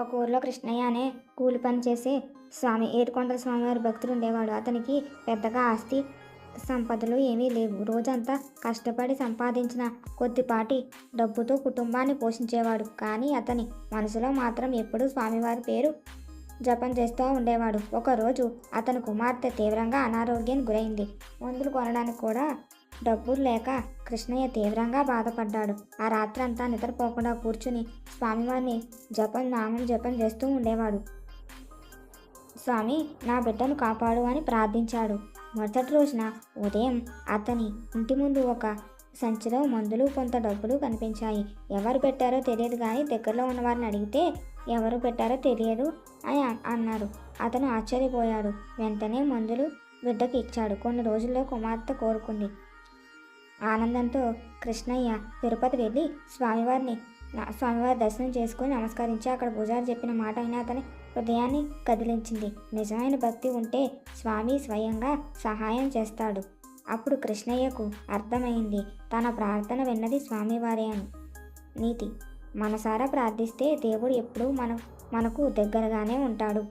ఒక ఊర్లో కృష్ణయ్య అనే కూలి పని చేసే స్వామి ఏడుకొండల స్వామివారి భక్తుడు ఉండేవాడు. అతనికి పెద్దగా ఆస్తి సంపదలు ఏమీ లేవు. రోజంతా కష్టపడి సంపాదించిన కొద్దిపాటి డబ్బుతో కుటుంబాన్ని పోషించేవాడు. కానీ అతని మనసులో మాత్రం ఎప్పుడూ స్వామివారి పేరు జపం చేస్తూ ఉండేవాడు. ఒకరోజు అతని కుమార్తె తీవ్రంగా అనారోగ్యానికి గురైంది. మందులు కొనడానికి కూడా డబ్బులు లేక కృష్ణయ్య తీవ్రంగా బాధపడ్డాడు. ఆ రాత్రంతా నిద్రపోకుండా కూర్చుని స్వామివారిని జపం నామం జపం చేస్తూ ఉండేవాడు. స్వామి నా బిడ్డను కాపాడు అని ప్రార్థించాడు. మరుసటి రోజున ఉదయం అతని ఇంటి ముందు ఒక సంచిలో మందులు కొంత డబ్బులు కనిపించాయి. ఎవరు పెట్టారో తెలియదు కానీ దగ్గరలో ఉన్న వారిని అడిగితే ఎవరు పెట్టారో తెలియదు అని అన్నారు. అతను ఆశ్చర్యపోయాడు. వెంటనే మందులు బిడ్డకి ఇచ్చాడు. కొన్ని రోజుల్లో కుమార్తె కోరుకుంది. ఆనందంతో కృష్ణయ్య తిరుపతి వెళ్ళి స్వామివారిని స్వామివారి దర్శనం చేసుకుని నమస్కరించి అక్కడ పూజారి చెప్పిన మాట అయినా అతని హృదయాన్ని కదిలించింది. నిజమైన భక్తి ఉంటే స్వామి స్వయంగా సహాయం చేస్తాడు. అప్పుడు కృష్ణయ్యకు అర్థమైంది తన ప్రార్థన విన్నది స్వామివారే అని. నీతి మనసారా ప్రార్థిస్తే దేవుడు ఎప్పుడూ మన మనకు దగ్గరగానే ఉంటాడు.